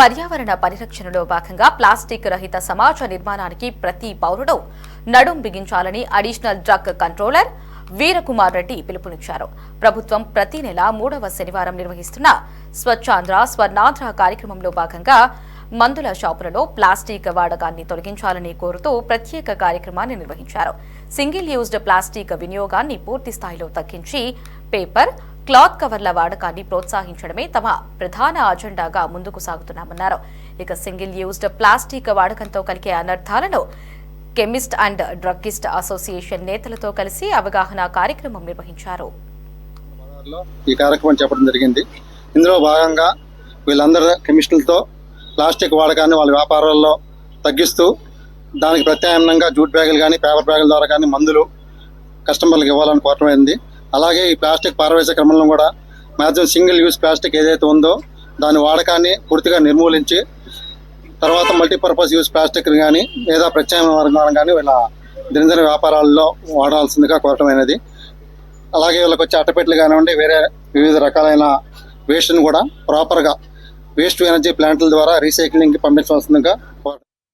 పర్యావరణ పరిరక్షణలో భాగంగా ప్లాస్టిక్ రహిత సమాజ నిర్మాణానికి ప్రతి పౌరుడు నడుం బిగించాలని additional drug controller Veerakumar Reddy పిలుపునిచ్చారు. ప్రభుత్వం ప్రతి నెల మూడవ శనివారం నిర్వహిస్తున్న స్వచ్ఛాంధ్ర స్వర్ణాంధ్ర కార్యక్రమంలో భాగంగా మందుల షాపులలో ప్లాస్టిక్ వాడకాన్ని తొలగించాలని కోరుతూ ప్రత్యేక కార్యక్రమాన్ని నిర్వహించారు. సింగిల్ యూజ్డ్ ప్లాస్టిక్ వినియోగాన్ని పూర్తి స్థాయిలో తగ్గించి పేపర్ క్లాత్ కవర్ల వాడకాన్ని ప్రోత్సహించడమే తమ ప్రధాన అజెండాగా ముందుకు సాగుతున్నామన్నారు. ఇక సింగిల్ యూజ్డ్ ప్లాస్టిక్ వాడకంతో కలిగే అనర్థాలను కెమిస్ట్ అండ్ డ్రగ్గిస్ట్ అసోసియేషన్ నేతలతో కలిసి అవగాహన కార్యక్రమం నిర్వహించారు. ఈ కార్యక్రమం చెప్పడం జరిగింది. ఇందులో భాగంగా వీళ్ళందరూ కెమిస్టులతో ప్లాస్టిక్ వాడకాన్ని వాళ్ళ వ్యాపారాల్లో తగ్గిస్తూ దానికి ప్రత్యామ్నాయంగా జూట్ బ్యాగులు కానీ పేపర్ బ్యాగుల ద్వారా కానీ మందులు కస్టమర్లకు ఇవ్వాలని కోరటమైంది అలాగే ఈ ప్లాస్టిక్ పారవేసే క్రమంలో కూడా మ్యాక్సిమం సింగిల్ యూస్ ప్లాస్టిక్ ఏదైతే ఉందో దాని వాడకాన్ని పూర్తిగా నిర్మూలించి తర్వాత మల్టీపర్పస్ యూస్ ప్లాస్టిక్ కానీ లేదా ప్రత్యామ్నాయ వర్గాలను కానీ వీళ్ళ దినదిన వ్యాపారాల్లో వాడాల్సిందిగా కోరటమైనది అలాగే వీళ్ళకి వచ్చే అట్టపెట్లు కానివ్వండి వేరే వివిధ రకాలైన వేస్ట్ని కూడా ప్రాపర్గా వేస్ట్ ఎనర్జీ ప్లాంట్ల ద్వారా రీసైక్లింగ్కి పంపించవలసిందిగా